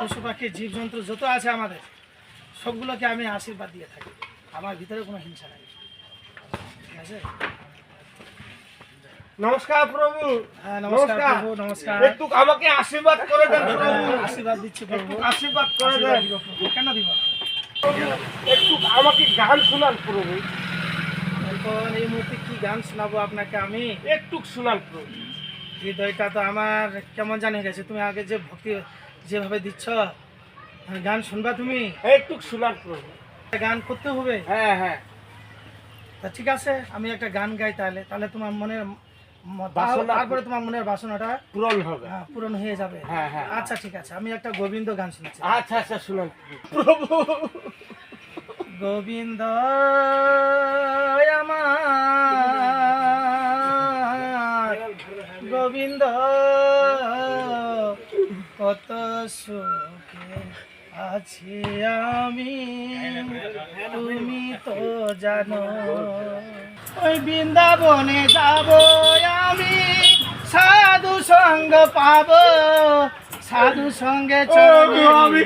পশু পাখি জীবজন্তু যত আছে আমাদের সবগুলোকে আমি আশীর্বাদ দিয়ে থাকি। আমার ভিতরে কোনো হিংসা নাই। ঠিক আছে? নমস্কার প্রভু। হ্যাঁ নমস্কার। প্রভু নমস্কার। একটু আমাকে আশীর্বাদ করে দেন প্রভু। আশীর্বাদ দিচ্ছি প্রভু। আশীর্বাদ করে দেন। কেন দিব? একটু আমাকে গান শোনান প্রভু। এখন এই মুহূর্তে কি গান শোনাবো আপনাকে আমি? একটু শোনান প্রভু। হৃদয়টা তো আমার কেমন জানে গেছে। তুমি আগে যে ভক্তি যেভাবে দিচ্ছ গান শুনবা তুমি? একটু শোনান প্রভু গান করতে হবে? হ্যাঁ হ্যাঁ। তা ঠিক আছে আমি একটা গান গাই তাহলে। তাহলে তোমার মনের তারপরে তোমার মনের বাসনাটা পূরণ হবে। হ্যাঁ, পূরণ হয়ে যাবে। হ্যাঁ, হ্যাঁ। আচ্ছা ঠিক আছে। আমি একটা গোবিন্দ গান শুনেছি। আচ্ছা আচ্ছা শুনান। প্রভু। গোবিন্দ গোবিন্দ কত সুখে আছি আমি। তুমি তো জানো ওই বৃন্দাবনে যাব আমি। সাধু সঙ্গ পাব সাধু সঙ্গে চরণে আমি